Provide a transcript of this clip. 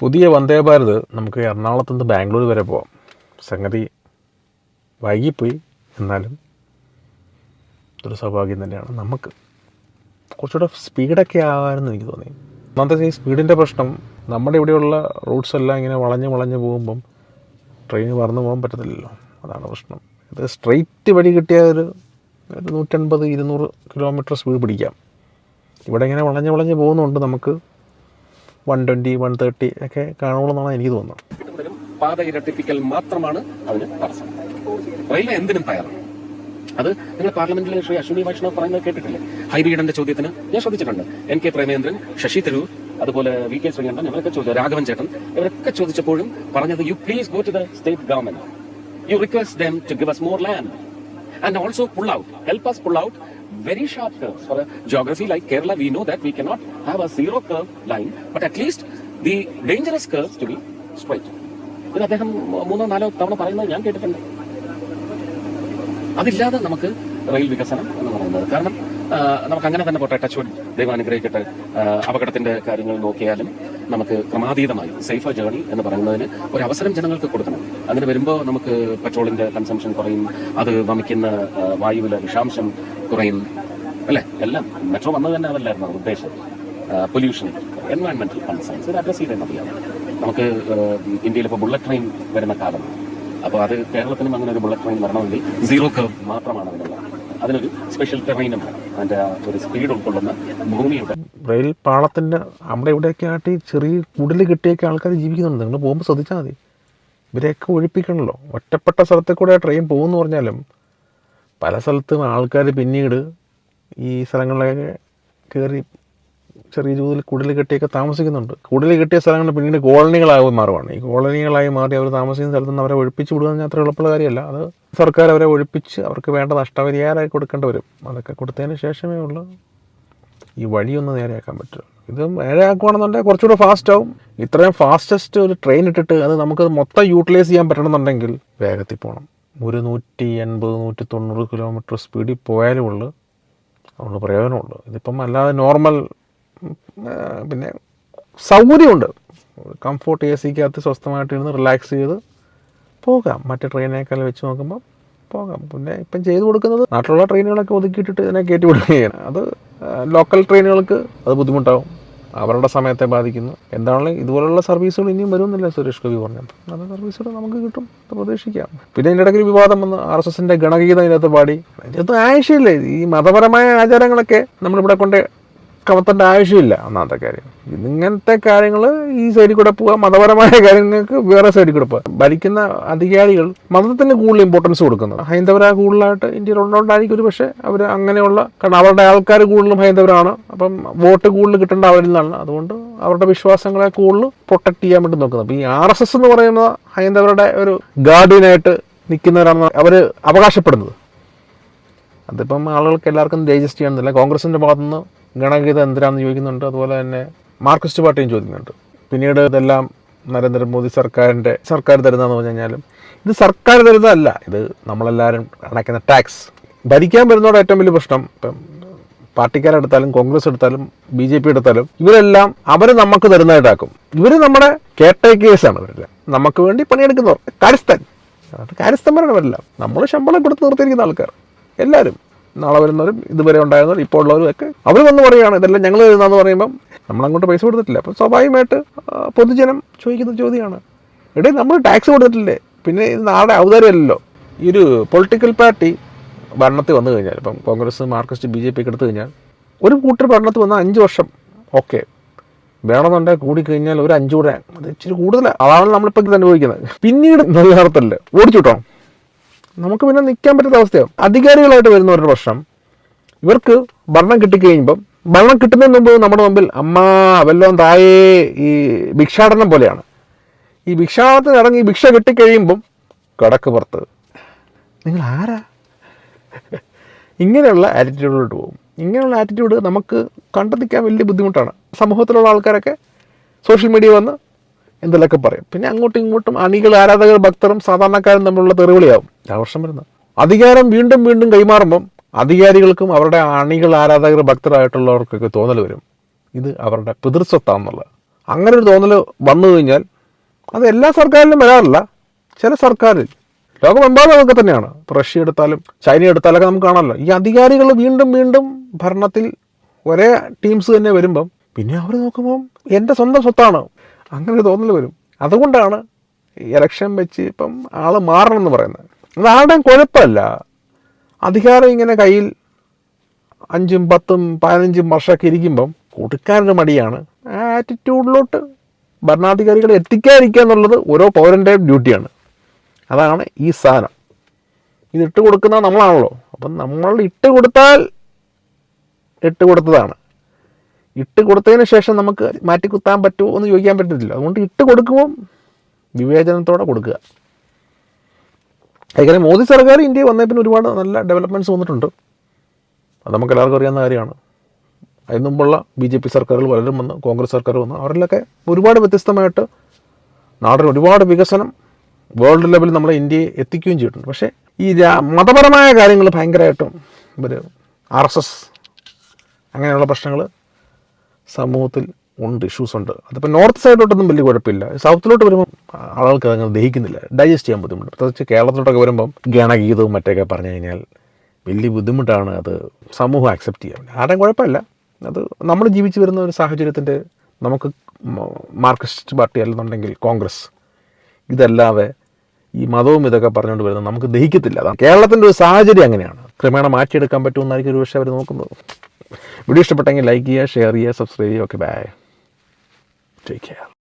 പുതിയ വന്ദേ ഭാരത് നമുക്ക് എറണാകുളത്ത് നിന്ന് ബാംഗ്ലൂർ വരെ പോവാം. സംഗതി വൈകിപ്പോയി. എന്നാലും ഒരു സൗഭാഗ്യം തന്നെയാണ് നമുക്ക്. കുറച്ചുകൂടെ സ്പീഡൊക്കെ ആകാമെന്ന് എനിക്ക് തോന്നി. ഒന്നാമത്തെ ഈ സ്പീഡിന്റെ പ്രശ്നം നമ്മുടെ ഇവിടെയുള്ള റൂട്ട്സ് എല്ലാം ഇങ്ങനെ വളഞ്ഞ് വളഞ്ഞ് പോകുമ്പം ട്രെയിൻ പറന്ന് പോകാൻ പറ്റത്തില്ലല്ലോ. അതാണ് പ്രശ്നം. ഇത് സ്ട്രെയിറ്റ് വഴി കിട്ടിയ ഒരു നൂറ്റൻപത് ഇരുന്നൂറ് കിലോമീറ്റർ സ്പീഡ് പിടിക്കാം. ഇവിടെ ഇങ്ങനെ വളഞ്ഞ് വളഞ്ഞ് പോകുന്നുണ്ട് നമുക്ക്. വൺ ട്വന്റി വൺ തേർട്ടി ഒക്കെ കാണുള്ളൂ എന്നാണ് എനിക്ക് തോന്നുന്നത്. മാത്രമാണ് അതിന് റെയിൽവേ എന്തിനും തയ്യാറാണ്. അത് നിങ്ങൾ പാർലമെന്റിലെ ശ്രീ അശ്വിനി വൈഷ്ണവ് പറയുന്നത് കേട്ടിട്ടില്ലേ? ഹൈബീഡന്റെ ചോദ്യത്തിന് ഞാൻ ശ്രദ്ധിച്ചിട്ടുണ്ട്. എൻ കെ പ്രേമേന്ദ്രൻ ശശി തരൂർ അതുപോലെ വി കെ ശ്രീകണ്ഠൻ ഇവരൊക്കെ ചോദിച്ചു. രാഘവൻ ചേട്ടൻ ഇവരൊക്കെ ചോദിച്ചപ്പോഴും പറഞ്ഞത് you please go to the state government you request them to give us more land and also pull out help us pull out very sharp curves. For a geography like Kerala we know that we cannot have a zero curve line but at least the dangerous curves to be straight ഇത് അദ്ദേഹം മൂന്നോ നാലോ തവണ പറയുന്നത് ഞാൻ കേട്ടിട്ടുണ്ട്. അതില്ലാതെ നമുക്ക് റെയിൽ വികസനം എന്ന് പറയുന്നത്. കാരണം നമുക്ക് അങ്ങനെ തന്നെ പോട്ടെ ടച്ച് ദൈവം അനുഗ്രഹിക്കട്ടെ. അപകടത്തിന്റെ കാര്യങ്ങൾ നോക്കിയാലും നമുക്ക് ക്രമാതീതമായി സേഫർ ജേർണി എന്ന് പറയുന്നതിന് ഒരു അവസരം ജനങ്ങൾക്ക് കൊടുക്കണം. അങ്ങനെ വരുമ്പോൾ നമുക്ക് പെട്രോളിന്റെ കൺസംഷൻ കുറയും. അത് വമിക്കുന്ന വായുവിലെ വിഷാംശം കുറയും അല്ലേ? എല്ലാം. മെട്രോ വന്നത് തന്നെ അതല്ലായിരുന്നു ഉദ്ദേശം. പൊല്യൂഷൻ എൻവയൺമെന്റൽ കൺസേൺസ് ഇത് അഡ്രസ് ചെയ്തേ മതിയാണ് നമുക്ക് ഇന്ത്യയിൽ ഇപ്പോൾ ബുള്ളറ്റ് ട്രെയിൻ വരുന്ന കാലം. അപ്പോൾ അത് കേരളത്തിനും അങ്ങനെ ഒരു ബുള്ളറ്റ് ട്രെയിൻ വരണമെങ്കിൽ സീറോ കർവ് മാത്രമാണ് അതിനുള്ളത് അതിനൊരു സ്പെഷ്യൽ ടെറൈനും അതിന്റെ ഒരു സ്പീഡ് ഉൾക്കൊള്ളുന്ന ഭൂമിയുടെ റെയിൽ പാളത്തിന്റെ അവിടെ ഇവിടെയൊക്കെ ആയിട്ട് ചെറിയ കുടിൽ കിട്ടിയൊക്കെ ആൾക്കാർ ജീവിക്കുന്നുണ്ട്. നിങ്ങൾ പോകുമ്പോൾ ശ്രദ്ധിച്ചാൽ മതി. ഇവരെയൊക്കെ ഒഴിപ്പിക്കണമല്ലോ ഒറ്റപ്പെട്ട സ്ഥലത്തിൽ കൂടെ ട്രെയിൻ പോകുമെന്ന് പറഞ്ഞാലും പല സ്ഥലത്തും ആൾക്കാർ പിന്നീട് ഈ സ്ഥലങ്ങളിലൊക്കെ കയറി ചെറിയ രീതിയിൽ കുടിൽ കെട്ടിയൊക്കെ താമസിക്കുന്നുണ്ട്. കുടിൽ കെട്ടിയ സ്ഥലങ്ങൾ പിന്നീട് കോളനികളായി മാറുവാണ്. ഈ കോളനികളായി മാറി അവർ താമസിക്കുന്ന സ്ഥലത്ത് നിന്ന് അവരെ ഒഴിപ്പിച്ച് വിടുക എന്ന് അത്ര എളുപ്പമുള്ള കാര്യമല്ല. അത് സർക്കാർ അവരെ ഒഴിപ്പിച്ച് അവർക്ക് വേണ്ട നഷ്ടപരിഹാരമായി കൊടുക്കേണ്ടി വരും. അതൊക്കെ കൊടുത്തതിന് ശേഷമേ ഉള്ളൂ. ഈ വഴിയൊന്ന് നേരെയാക്കാൻ പറ്റും. ഇത് നേരെയാക്കുവാണെന്നുണ്ടെങ്കിൽ കുറച്ചുകൂടെ ഫാസ്റ്റ് ആവും. ഇത്രയും ഫാസ്റ്റസ്റ്റ് ഒരു ട്രെയിൻ ഇട്ടിട്ട് അത് നമുക്ക് മൊത്തം യൂട്ടിലൈസ് ചെയ്യാൻ പറ്റണമെന്നുണ്ടെങ്കിൽ വേഗത്തിൽ പോകണം ഒരു നൂറ്റി എൺപത് നൂറ്റി തൊണ്ണൂറ് കിലോമീറ്റർ സ്പീഡിൽ പോയാലും ഉള്ളു. അതുകൊണ്ട് പ്രയോജനമുള്ളു ഇതിപ്പം അല്ലാതെ നോർമൽ പിന്നെ സൗകര്യമുണ്ട്. കംഫോർട്ട് എ സിക്കകത്ത് സ്വസ്ഥമായിട്ട് ഇരുന്ന് റിലാക്സ് ചെയ്ത് പോകാം. മറ്റു ട്രെയിനേക്കാൾ വെച്ച് നോക്കുമ്പോൾ പോകാം. പിന്നെ ഇപ്പം ചെയ്തു കൊടുക്കുന്നത് നാട്ടിലുള്ള ട്രെയിനുകളൊക്കെ ഒതുക്കിയിട്ടിട്ട് ഇതിനെ കയറ്റി വിടുകയാണ്. അത് ലോക്കൽ ട്രെയിനുകൾക്ക് അത് ബുദ്ധിമുട്ടാവും. അവരുടെ സമയത്തെ ബാധിക്കുന്നു. എന്താണെങ്കിലും ഇതുപോലുള്ള സർവീസുകൾ ഇനിയും വരുമെന്നില്ല സുരേഷ് ഗോപി പറഞ്ഞത്. നല്ല സർവീസുകൾ നമുക്ക് കിട്ടും പ്രതീക്ഷിക്കാം. പിന്നെ ഇതിന്റെ ഇടയ്ക്ക് ഒരു വിവാദം വന്ന്. ആർ എസ് എസിന്റെ ഗണഗീതം ഇതിനകത്ത് പാടി. ഇതിനകത്ത് ആവശ്യമില്ലേ. ഈ മതപരമായ ആചാരങ്ങളൊക്കെ നമ്മളിവിടെ കൊണ്ട് കമത്തേണ്ട ആവശ്യമില്ല. ഒന്നാമത്തെ കാര്യം. ഇങ്ങനത്തെ കാര്യങ്ങൾ ഈ സൈഡിൽ കൂടെ പോവുക മതപരമായ കാര്യങ്ങൾക്ക് വേറെ സൈഡിൽ കൂടെ പോവുക ഭരിക്കുന്ന അധികാരികൾ മതത്തിന് കൂടുതൽ ഇമ്പോർട്ടൻസ് കൊടുക്കുന്നത്. ഹൈന്ദവര കൂടുതലായിട്ട് ഇന്ത്യയിൽ ഉള്ളതുകൊണ്ടായിരിക്കും ഒരു പക്ഷേ അവർ അങ്ങനെയുള്ള കാരണം അവരുടെ ആൾക്കാർ കൂടുതലും ഹൈന്ദവരാണ്. അപ്പം വോട്ട് കൂടുതൽ കിട്ടേണ്ട അവരിൽ നിന്നാണ് അതുകൊണ്ട് അവരുടെ വിശ്വാസങ്ങളെ കൂടുതൽ പ്രൊട്ടക്ട് ചെയ്യാൻ വേണ്ടി നോക്കുന്നത്. അപ്പം ഈ ആർ എസ് എസ് എന്ന് പറയുന്ന ഹൈന്ദവരുടെ ഒരു ഗാർഡിയനായിട്ട് നിൽക്കുന്നവരാണ് അവർ അവകാശപ്പെടുന്നത്. അതിപ്പം ആളുകൾക്ക് എല്ലാവർക്കും ഡൈജസ്റ്റ് ചെയ്യണമെന്നില്ല കോൺഗ്രസിന്റെ ഭാഗത്തുനിന്ന് ഗണഗീത എന്തിനാണെന്ന് ചോദിക്കുന്നുണ്ട്. അതുപോലെ തന്നെ മാർക്സിസ്റ്റ് പാർട്ടിയും ചോദിക്കുന്നുണ്ട്. പിന്നീട് ഇതെല്ലാം നരേന്ദ്രമോദി സർക്കാരിന്റെ സർക്കാർ തരുന്നതെന്ന് പറഞ്ഞു കഴിഞ്ഞാലും ഇത് സർക്കാർ തരുന്നതല്ല. ഇത് നമ്മളെല്ലാവരും അടയ്ക്കുന്ന ടാക്സ് ഭരിക്കാൻ വരുന്നതോടെ ഏറ്റവും വലിയ പ്രശ്നം ഇപ്പം പാർട്ടിക്കാരെടുത്താലും കോൺഗ്രസ് എടുത്താലും ബി ജെ പി എടുത്താലും ഇവരെല്ലാം അവർ നമുക്ക് തരുന്നതായിട്ടാക്കും. ഇവർ നമ്മുടെ കേട്ടേക്കേഴ്സാണ് ഇവരെല്ലാം. നമുക്ക് വേണ്ടി പണിയെടുക്കുന്നവർ. കാര്യസ്ഥൻ. അത് കാര്യസ്ഥന്മാരാണ് നമ്മൾ ശമ്പളം കൊടുത്ത് നിർത്തിയിരിക്കുന്ന ആൾക്കാർ. എല്ലാവരും. നാളെ വരുന്നവരും ഇതുവരെ ഉണ്ടായിരുന്നവരും ഇപ്പോൾ ഉള്ളവരും ഒക്കെ അവർ വന്ന് പറയുകയാണ് ഇതെല്ലാം ഞങ്ങൾ തരുന്നതെന്ന് പറയുമ്പം നമ്മളങ്ങോട്ട് പൈസ കൊടുത്തിട്ടില്ല. അപ്പോൾ സ്വാഭാവികമായിട്ട് പൊതുജനം ചോദിക്കുന്ന ചോദ്യമാണ്. എടേ നമ്മൾ ടാക്സ് കൊടുത്തിട്ടില്ലേ? പിന്നെ ഇത് നാളെ ഔദാര്യമല്ലല്ലോ. ഈ ഒരു പൊളിറ്റിക്കൽ പാർട്ടി ഭരണത്തിൽ വന്നു കഴിഞ്ഞാൽ ഇപ്പം Congress Marxist B J P ഒക്കെ എടുത്തു കഴിഞ്ഞാൽ ഒരു കൂട്ടർ ഭരണത്തിൽ വന്നാൽ അഞ്ച് വർഷം ഓക്കെ. വേണമെന്നുണ്ടെങ്കിൽ കൂടിക്കഴിഞ്ഞാൽ ഒരു അഞ്ചു കൂടെ അത് ഇച്ചിരി കൂടുതലാണ് അതാണ് നമ്മളിപ്പോൾ അനുഭവിക്കുന്നത്. പിന്നീട് നല്ല നടത്തല്ലേ ഓടിച്ചു വിട്ടോ നമുക്ക് പിന്നെ നിൽക്കാൻ പറ്റാത്ത അവസ്ഥയാവും. അധികാരികളായിട്ട് വരുന്ന ഒരു പ്രശ്നം. ഇവർക്ക് ഭരണം കിട്ടിക്കഴിയുമ്പം ഭരണം കിട്ടുന്നതിന് മുമ്പ് നമ്മുടെ മുമ്പിൽ അമ്മ വല്ലോം തായേ ഈ ഭിക്ഷാടനം പോലെയാണ്. ഈ ഭിക്ഷാടനത്തിന് ഇറങ്ങി ഭിക്ഷ കിട്ടിക്കഴിയുമ്പം കടക്ക് പുറത്ത്. നിങ്ങൾ ആരാ? ഇങ്ങനെയുള്ള ആറ്റിറ്റ്യൂഡിലോട്ട് പോകും. ഇങ്ങനെയുള്ള ആറ്റിറ്റ്യൂഡ് നമുക്ക് കണ്ടെത്തിക്കാൻ വലിയ ബുദ്ധിമുട്ടാണ്. സമൂഹത്തിലുള്ള ആൾക്കാരൊക്കെ സോഷ്യൽ മീഡിയ വന്ന് എന്തെങ്കിലുമൊക്കെ പറയും. പിന്നെ അങ്ങോട്ടും ഇങ്ങോട്ടും അണികൾ ആരാധകർ ഭക്തരും സാധാരണക്കാരും തമ്മിലുള്ള തെറിവിളിയാവും. ആവർഷം വരുന്ന അധികാരം വീണ്ടും വീണ്ടും കൈമാറുമ്പം അധികാരികൾക്കും അവരുടെ അണികൾ ആരാധകർ ഭക്തരായിട്ടുള്ളവർക്കൊക്കെ തോന്നൽ വരും. ഇത് അവരുടെ പിതൃസ്വത്താണെന്നുള്ളത് അങ്ങനെ ഒരു തോന്നൽ വന്നു കഴിഞ്ഞാൽ അത് എല്ലാ സർക്കാരിലും വരാറില്ല. ചില സർക്കാരിൽ. ലോകമെമ്പാടും അതൊക്കെ തന്നെയാണ്. റഷ്യ എടുത്താലും ചൈന എടുത്താലൊക്കെ നമുക്ക് കാണാമല്ലോ. ഈ അധികാരികൾ വീണ്ടും വീണ്ടും ഭരണത്തിൽ ഒരേ ടീംസ് തന്നെ വരുമ്പം പിന്നെ അവർ നോക്കുമ്പം എന്റെ സ്വന്തം സ്വത്താണ്. അങ്ങനെ തോന്നൽ വരും. അതുകൊണ്ടാണ് ഇലക്ഷൻ വെച്ച് ഇപ്പം ആൾ മാറണം എന്ന് പറയുന്നത്. അത് ആരുടെയും കുഴപ്പമല്ല. അധികാരം ഇങ്ങനെ കയ്യിൽ അഞ്ചും പത്തും പതിനഞ്ചും വർഷമൊക്കെ ഇരിക്കുമ്പം കൊടുക്കാനൊരു മടിയാണ്. ആ ആറ്റിറ്റ്യൂഡിലോട്ട് ഭരണാധികാരികളെ എത്തിക്കാതിരിക്കുക എന്നുള്ളത് ഓരോ പൗരന്റെയും ഡ്യൂട്ടിയാണ് അതാണ് ഈ സാധനം. ഇതിട്ട് കൊടുക്കുന്നത് നമ്മളാണല്ലോ. അപ്പം നമ്മൾ ഇട്ട് കൊടുത്താൽ ഇട്ട് കൊടുത്തതാണ് ഇട്ട് കൊടുത്തതിന് ശേഷം നമുക്ക് മാറ്റി കുത്താൻ പറ്റുമോ എന്ന് ചോദിക്കാൻ പറ്റത്തില്ല. അതുകൊണ്ട് ഇട്ട് കൊടുക്കുമ്പോൾ വിവേചനത്തോടെ കൊടുക്കുക. അതുപോലെ മോദി സർക്കാർ ഇന്ത്യ വന്നേ പിന്നെ ഒരുപാട് നല്ല ഡെവലപ്മെന്റ്സ് വന്നിട്ടുണ്ട്. അത് നമുക്ക് എല്ലാവർക്കും അറിയാവുന്ന കാര്യമാണ്. അതിന് മുമ്പുള്ള ബി ജെ പി സർക്കാരുകൾ പലരും വന്ന് കോൺഗ്രസ് സർക്കാർ വന്ന് അവരിലൊക്കെ ഒരുപാട് വ്യത്യസ്തമായിട്ട് നാടിന് ഒരുപാട് വികസനം വേൾഡ് ലെവലിൽ നമ്മളെ ഇന്ത്യയെ എത്തിക്കുകയും ചെയ്തിട്ടുണ്ട്. പക്ഷേ ഈ മതപരമായ കാര്യങ്ങൾ ഭയങ്കരമായിട്ടും ഇവർ ആർ എസ് എസ് അങ്ങനെയുള്ള പ്രശ്നങ്ങൾ സമൂഹത്തിൽ ഉണ്ട് ഇഷ്യൂസ് ഉണ്ട്. അതിപ്പോൾ നോർത്ത് സൈഡിലോട്ടൊന്നും വലിയ കുഴപ്പമില്ല. സൗത്തിലോട്ട് വരുമ്പോൾ ആളുകൾക്ക് അതങ്ങനെ ദഹിക്കുന്നില്ല. ഡൈജസ്റ്റ് ചെയ്യാൻ ബുദ്ധിമുട്ട്. പ്രത്യേകിച്ച് കേരളത്തിലോട്ടൊക്കെ വരുമ്പം ഗണഗീതവും മറ്റൊക്കെ പറഞ്ഞു കഴിഞ്ഞാൽ വലിയ ബുദ്ധിമുട്ടാണ് അത് സമൂഹം അക്സെപ്റ്റ് ചെയ്യാൻ. ആരുടെയും കുഴപ്പമില്ല. അത് നമ്മൾ ജീവിച്ചു വരുന്ന ഒരു സാഹചര്യത്തിന്റെ നമുക്ക് മാർക്സിസ്റ്റ് പാർട്ടി അല്ലെന്നുണ്ടെങ്കിൽ കോൺഗ്രസ്. ഇതല്ലാതെ ഈ മതവും ഇതൊക്കെ പറഞ്ഞുകൊണ്ട് വരുന്നത് നമുക്ക് ദഹിക്കത്തില്ല. കേരളത്തിന്റെ ഒരു സാഹചര്യം അങ്ങനെയാണ്. ക്രമേണ മാറ്റിയെടുക്കാൻ പറ്റുമെന്നായിരിക്കും ഒരു പക്ഷേ അവർ നോക്കുന്നത്. വീഡിയോ ഇഷ്ടപ്പെട്ടെങ്കിൽ ലൈക്ക് ചെയ്യുക ഷെയർ ചെയ്യുക സബ്സ്ക്രൈബ് ചെയ്യുക. Okay bye take care